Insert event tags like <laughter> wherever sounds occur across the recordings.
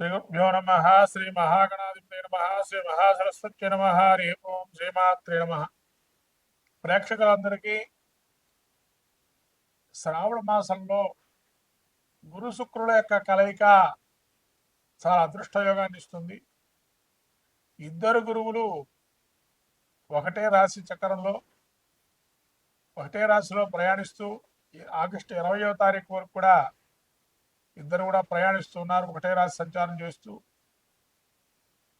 శ్రీ గురుభ్యో నమ శ్రీ మహాగణాధిపతి నమ శ్రీ మహాసరస్వతి నమ హరి ఓం శ్రీమాత్రే నమ. ప్రేక్షకులందరికీ శ్రావణ మాసంలో గురు శుక్రుల యొక్క కలయిక చాలా అదృష్టయోగాన్ని ఇస్తుంది. ఇద్దరు గురువులు ఒకటే రాశి చక్రంలో ఒకటే రాశిలో ప్రయాణిస్తూ ఆగస్టు ఇరవయో తారీఖు వరకు కూడా ఇద్దరు కూడా ప్రయాణిస్తున్నారు ఒకటే రాశి సంచారం చేస్తూ.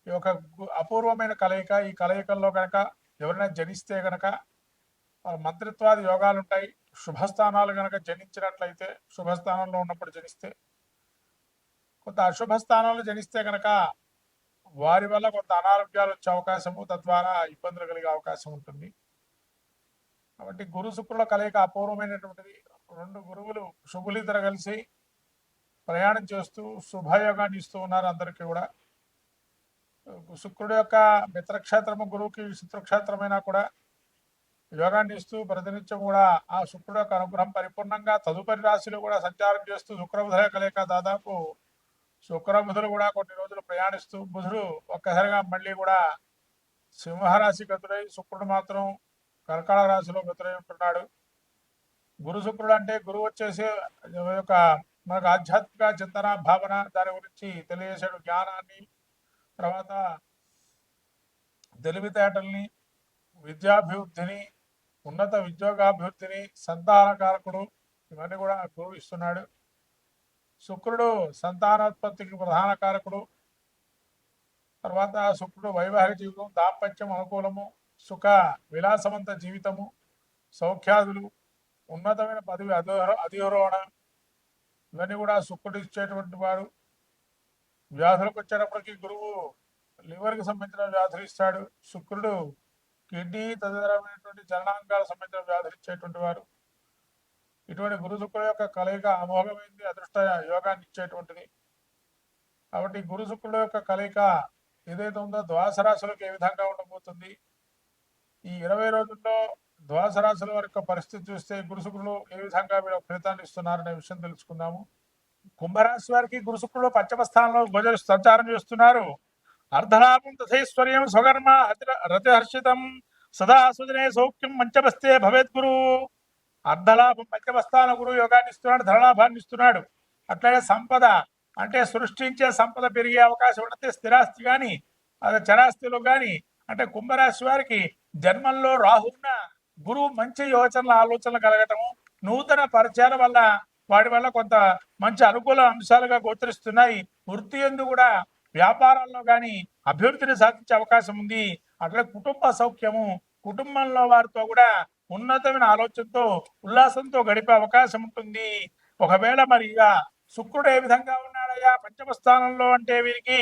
ఈ యొక్క అపూర్వమైన కలయిక ఈ కలయికల్లో కనుక ఎవరైనా జనిస్తే గనక మంత్రిత్వాది యోగాలు ఉంటాయి. శుభస్థానాలు గనక జనించినట్లయితే శుభస్థానంలో ఉన్నప్పుడు జనిస్తే కొంత అశుభ స్థానాలు జనిస్తే గనక వారి వల్ల కొంత అనారోగ్యాలు వచ్చే అవకాశము తద్వారా ఇబ్బందులు కలిగే అవకాశం ఉంటుంది. కాబట్టి గురు శుక్రుల కలయిక అపూర్వమైనటువంటిది. రెండు గురువులు శుభులిద్దరు కలిసి ప్రయాణం చేస్తూ శుభయోగాన్ని ఇస్తూ ఉన్నారు అందరికీ కూడా. శుక్రుడు యొక్క మిత్రక్షేత్రము గురువుకి శత్రుక్షేత్రమైనా కూడా యోగాన్ని ఇస్తూ ప్రతినిత్యం కూడా ఆ శుక్రుడు యొక్క అనుగ్రహం పరిపూర్ణంగా తదుపరి రాశిలో కూడా సంచారం చేస్తూ శుక్రబుధ కలయిక దాదాపు శుక్రబుధులు కూడా కొన్ని రోజులు ప్రయాణిస్తూ బుధుడు ఒక్కసారిగా మళ్ళీ కూడా సింహరాశి గతుడై శుక్రుడు మాత్రం కర్కాటక రాశిలో గతుడై ఉంటున్నాడు. గురు శుక్రుడు అంటే గురువు వచ్చేసి యొక్క మనకు ఆధ్యాత్మిక చింతన భావన దాని గురించి తెలియజేసాడు జ్ఞానాన్ని. తర్వాత తెలివితేటల్ని విద్యాభివృద్ధిని ఉన్నత ఉద్యోగాభివృద్ధిని సంతానకారకుడు ఇవన్నీ కూడా గురువు శుక్రుడు సంతానోత్పత్తికి ప్రధాన కారకుడు. తర్వాత శుక్రుడు వైవాహిక జీవితం దాంపత్యం అనుకూలము సుఖ విలాసవంత జీవితము సౌఖ్యాదులు ఉన్నతమైన పదవి అధిరోహణ ఇవన్నీ కూడా శుక్రుడు ఇచ్చేటువంటి వాడు. వ్యాధులకు వచ్చేటప్పటికి గురువు లివర్కి సంబంధించిన వ్యాధులు ఇస్తాడు. శుక్రుడు కిడ్నీ తదితరమైనటువంటి చరణాంగాలకు సంబంధించిన వ్యాధులు ఇచ్చేటువంటి వారు ఇటువంటి గురు శుక్రుడు యొక్క కలయిక అమోఘమైంది అదృష్ట యోగాన్ని ఇచ్చేటువంటిది. కాబట్టి గురు శుక్రుడు యొక్క కలయిక ఏదైతే ఉందో ద్వాస రాశులకు ఏ విధంగా ఉండబోతుంది? ఈ ఇరవై రోజుల్లో ద్వాసరాసుల రాశుల పరిస్థితి చూస్తే గురుశుకులు ఏ విధంగా వీళ్ళ ఫలితాన్ని ఇస్తున్నారనే విషయం తెలుసుకుందాము. కుంభరాశి వారికి గురు శుక్రుడు పంచమ స్థానంలో గోచరి సంచారం చేస్తున్నారు. అర్ధలాభం తథైశ్వర్యం స్వకర్మ రతిహర్షితం సదా సుదినే సౌఖ్యం మంచమస్తే భవేత్ గురు. అర్ధలాభం పంచమస్థాన గురువు యోగాన్ని ఇస్తున్నాడు ధనలాభాన్ని ఇస్తున్నాడు. అట్లాగే సంపద అంటే సృష్టించే సంపద పెరిగే అవకాశం ఉంటే స్థిరాస్తి కానీ అదే చరాస్తిలో కానీ అంటే కుంభరాశి వారికి జన్మంలో రాహున్న గురువు మంచి యోచనల ఆలోచనలు కలగటము నూతన పరిచయాల వల్ల వాటి వల్ల కొంత మంచి అనుకూల అంశాలుగా గోచరిస్తున్నాయి. వృత్తి ఎందు కూడా వ్యాపారాల్లో కానీ అభివృద్ధిని సాధించే అవకాశం ఉంది. అట్లా కుటుంబ సౌఖ్యము కుటుంబంలో వారితో కూడా ఉన్నతమైన ఆలోచనతో ఉల్లాసంతో గడిపే అవకాశం ఉంటుంది. ఒకవేళ మరి ఇక శుక్రుడు ఏ విధంగా ఉన్నాడయ్యా? పంచమ స్థానంలో అంటే వీరికి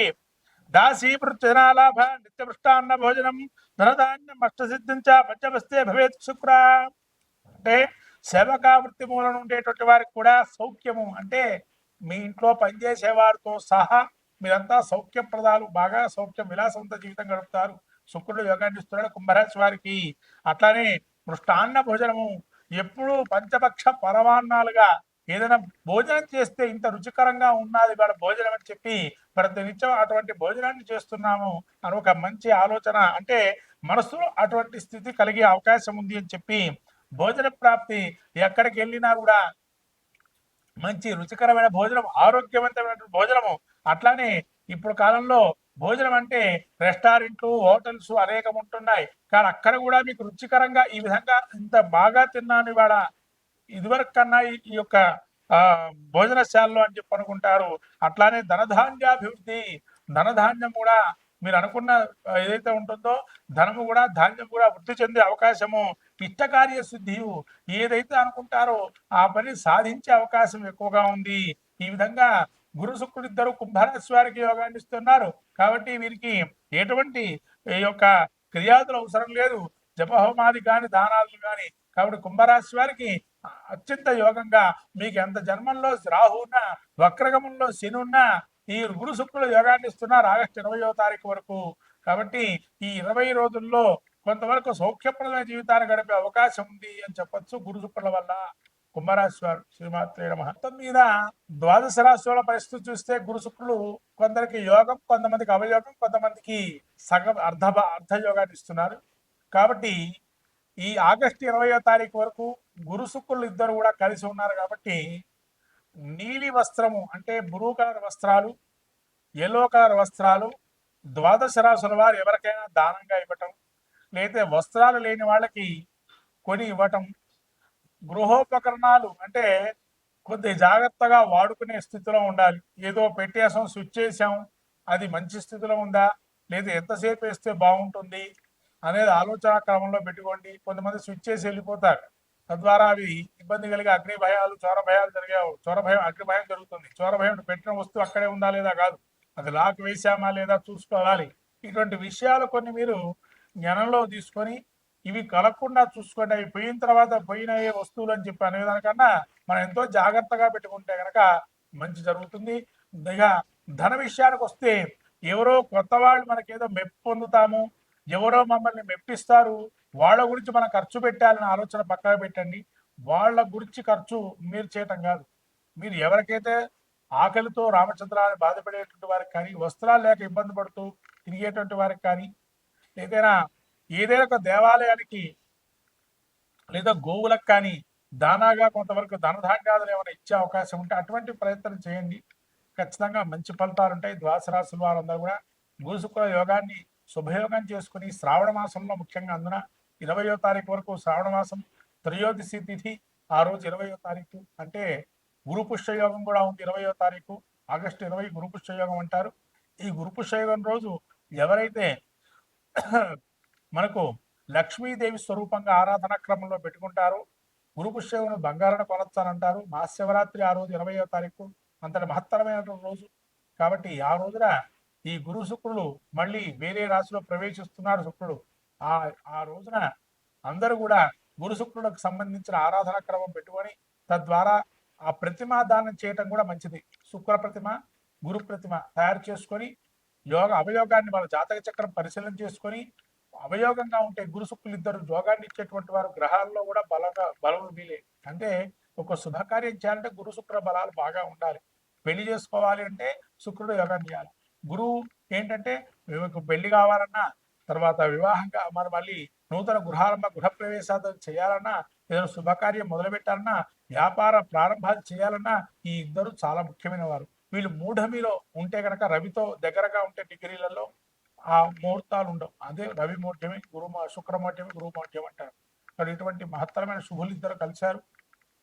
దాసీ జనాలాభ నిత్యపృష్టాన్న భోజనం ధనధాన్యం అష్టసిద్ధించ పంచమస్తే భవేత్ శుక్ర. అంటే సేవకా వృత్తి మూలన ఉండేటువంటి వారికి కూడా సౌఖ్యము. అంటే మీ ఇంట్లో పనిచేసే వారితో సహా మీరంతా సౌఖ్యప్రదాలు బాగా సౌఖ్యం విలాసవంత జీవితం గడుపుతారు. శుక్రుడు యోగాన్ని ఇస్తున్నాడు కుంభరాశి వారికి. అట్లానే మృష్టాన్న భోజనము ఎప్పుడు పంచపక్ష పరమాన్నాలుగా ఏదైనా భోజనం చేస్తే ఇంత రుచికరంగా ఉన్నది వాళ్ళ భోజనం అని చెప్పి ప్రతినిత్యం అటువంటి భోజనాన్ని చేస్తున్నాము అని ఒక మంచి ఆలోచన. అంటే మనసులో అటువంటి స్థితి కలిగే అవకాశం ఉంది అని చెప్పి భోజన ప్రాప్తి ఎక్కడికి వెళ్ళినా కూడా మంచి రుచికరమైన భోజనం ఆరోగ్యవంతమైన భోజనము. అట్లానే ఇప్పుడు కాలంలో భోజనం అంటే రెస్టారెంట్లు హోటల్స్ అనేకం ఉంటున్నాయి. కానీ అక్కడ కూడా మీకు రుచికరంగా ఈ విధంగా ఇంత బాగా తిన్నాను ఇవాళ ఇదివరకు కన్నా ఈ యొక్క ఆ భోజనశాలలో అని చెప్పి అనుకుంటారు. అట్లానే ధనధాన్యాభివృద్ధి ధనధాన్యం కూడా మీరు అనుకున్న ఏదైతే ఉంటుందో ధనము కూడా ధాన్యం కూడా వృద్ధి చెందే అవకాశము పిట్టకార్య శుద్ధి ఏదైతే అనుకుంటారో ఆ పని సాధించే అవకాశం ఎక్కువగా ఉంది. ఈ విధంగా గురు శుక్రుడు ఇద్దరు కుంభరాశి వారికి యోగాన్ని ఇస్తున్నారు. కాబట్టి వీరికి ఎటువంటి ఈ యొక్క క్రియాదులు అవసరం లేదు. జపహోమాది కాని దానాలు కానీ కాబట్టి కుంభరాశి వారికి అత్యంత యోగంగా మీకు ఎంత జన్మంలో రాహు ఉన్నా వక్రగమంలో శని ఉన్నా ఈ గురు శుక్రులు యోగాన్ని ఇస్తున్నారు ఆగస్టు ఇరవయో తారీఖు వరకు. కాబట్టి ఈ ఇరవై రోజుల్లో కొంతవరకు సౌఖ్యప్రదమైన జీవితాన్ని గడిపే అవకాశం ఉంది అని చెప్పొచ్చు గురు శుక్రుల వల్ల. కుంభరాశి వారు శ్రీమాత్రే నమ. మొత్తం మీద ద్వాదశ రాశుల పరిస్థితి చూస్తే గురు శుక్రులు కొందరికి యోగం కొంతమందికి అవయోగం కొంతమందికి సగం అర్ధ అర్ధ యోగాన్ని ఇస్తున్నారు. కాబట్టి ఈ ఆగస్టు ఇరవయో తారీఖు వరకు గురు శుక్రులు ఇద్దరు కూడా కలిసి ఉన్నారు కాబట్టి నీలి వస్త్రము అంటే బ్లూ కలర్ వస్త్రాలు ఎల్లో కలర్ వస్త్రాలు ద్వాదశ రాసుల వారు ఎవరికైనా దానంగా ఇవ్వటం లేదా వస్త్రాలు లేని వాళ్ళకి కొని ఇవ్వటం గృహోపకరణాలు అంటే కొద్ది జాగ్రత్తగా వాడుకునే స్థితిలో ఉండాలి. ఏదో పెట్టేసాం స్విచ్ చేసాం అది మంచి స్థితిలో ఉందా లేదా ఎంతసేపు వేస్తే బాగుంటుంది అనేది ఆలోచన క్రమంలో పెట్టుకోండి. కొంతమంది స్విచ్ చేసి వెళ్ళిపోతారు. తద్వారా అవి ఇబ్బంది కలిగే అగ్ని భయాలు చోర భయాలు జరిగే చోర భయం అగ్ని భయం జరుగుతుంది. చోర భయం పెట్టిన వస్తువు అక్కడే ఉందా లేదా కాదు. అది లాక్ వేసామా లేదా చూసుకోవాలి. ఇటువంటి విషయాలు కొన్ని మీరు జ్ఞానంలో తీసుకొని ఇవి కలగకుండా చూసుకోండి. అవి పోయిన తర్వాత పోయిన వస్తువులు అని చెప్పి అనేదానికన్నా మనం ఎంతో జాగ్రత్తగా పెట్టుకుంటే కనుక మంచి జరుగుతుంది. ఇక ధన విషయానికి వస్తే ఎవరో కొత్త వాళ్ళు మనకేదో మెప్పు పొందుతాము. ఎవరో మమ్మల్ని మెప్పిస్తారు. వాళ్ళ గురించి మనం ఖర్చు పెట్టాలనే ఆలోచన పక్కన పెట్టండి. వాళ్ళ గురించి ఖర్చు మీరు చేయటం కాదు. మీరు ఎవరికైతే ఆకలితో రామచంద్రాన్ని బాధపడేటువంటి వారికి కానీ వస్త్రాలు లేక ఇబ్బంది పడుతూ తిరిగేటువంటి వారికి కానీ ఏదైనా ఏదైనా ఒక దేవాలయానికి లేదా గోవులకు కానీ దానాగా కొంతవరకు ధనధాన్యాలు ఏమైనా ఇచ్చే అవకాశం ఉంటే అటువంటి ప్రయత్నం చేయండి. ఖచ్చితంగా మంచి ఫలితాలు ఉంటాయి. ద్వాస రాశుల వారందరూ కూడా గురు యోగాన్ని శుభయోగం చేసుకుని శ్రావణ మాసంలో ముఖ్యంగా అందున ఇరవయో తారీఖు వరకు శ్రావణ మాసం త్రయోదశి తిథి ఆ రోజు ఇరవయో తారీఖు. అంటే గురుపుష్యయోగం కూడా ఉంది ఇరవయో తారీఖు. ఆగస్టు ఇరవై గురుపుష్యయోగం అంటారు. ఈ గురు యోగం రోజు ఎవరైతే <clears throat> మనకు లక్ష్మీదేవి స్వరూపంగా ఆరాధన క్రమంలో పెట్టుకుంటారో గురుపుష్యోగం బంగారాన్ని కొనొచ్చానంటారు. మహాశివరాత్రి ఆ రోజు ఇరవయో తారీఖు. అంతటి మహత్తరమైనటువంటి రోజు. కాబట్టి ఆ రోజున ఈ గురు శుక్రుడు మళ్ళీ వేరే రాశిలో ప్రవేశిస్తున్నాడు శుక్రుడు. ఆ ఆ రోజున అందరూ కూడా గురు శుక్రులకు సంబంధించిన ఆరాధన క్రమం పెట్టుకొని తద్వారా ఆ ప్రతిమ దానం చేయటం కూడా మంచిది. శుక్ర ప్రతిమ గురు ప్రతిమ తయారు చేసుకొని యోగ అవయోగాన్ని వాళ్ళ జాతక చక్రం పరిశీలన చేసుకొని అవయోగంగా ఉంటే గురు శుక్రులు ఇద్దరు యోగాన్ని ఇచ్చేటువంటి వారు గ్రహాల్లో కూడా బలంగా బలం వీలే. అంటే ఒక శుభకార్యం చేయాలంటే గురు శుక్ర బలాలు బాగా ఉండాలి. పెళ్ళి చేసుకోవాలి అంటే శుక్రుడు యోగాన్ని చేయాలి. గురువు ఏంటంటే పెళ్ళి కావాలన్నా తర్వాత వివాహంగా మనం మళ్ళీ నూతన గృహారంభ గృహ ప్రవేశాలు చేయాలన్నా ఏదైనా శుభకార్యం మొదలు పెట్టాలన్నా వ్యాపార ప్రారంభాలు చేయాలన్నా ఈ ఇద్దరు చాలా ముఖ్యమైన వారు. వీళ్ళు మూఢమిలో ఉంటే కనుక రవితో దగ్గరగా ఉంటే డిగ్రీలలో ఆ ముహూర్తాలు ఉండవు. అదే రవి ముహూర్తమే గురు శుక్రమూర్తమే గురు ముహూర్తం అంటారు. మరి ఇటువంటి మహత్తరమైన శుభులు ఇద్దరు కలిశారు.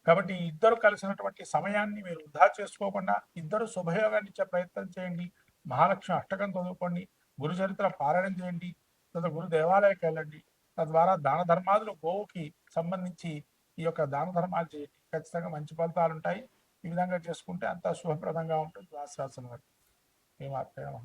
కాబట్టి ఇద్దరు కలిసినటువంటి సమయాన్ని మీరు వృధా చేసుకోకుండా ఇద్దరు శుభయోగాన్ని ఇచ్చే ప్రయత్నం చేయండి. మహాలక్ష్మి అష్టకం చదువుకోండి. గురుచరిత్ర పారాయణం చేయండి. తన గురు దేవాలయకి వెళ్ళండి. తద్వారా దాన ధర్మాదులు గోవుకి సంబంధించి ఈ యొక్క దాన ధర్మాలు చేయండి. ఖచ్చితంగా మంచి ఫలితాలు ఉంటాయి ఈ విధంగా చేసుకుంటే అంతా శుభప్రదంగా ఉంటుంది. ద్వాసరాసన వారికి ఏమాత్రం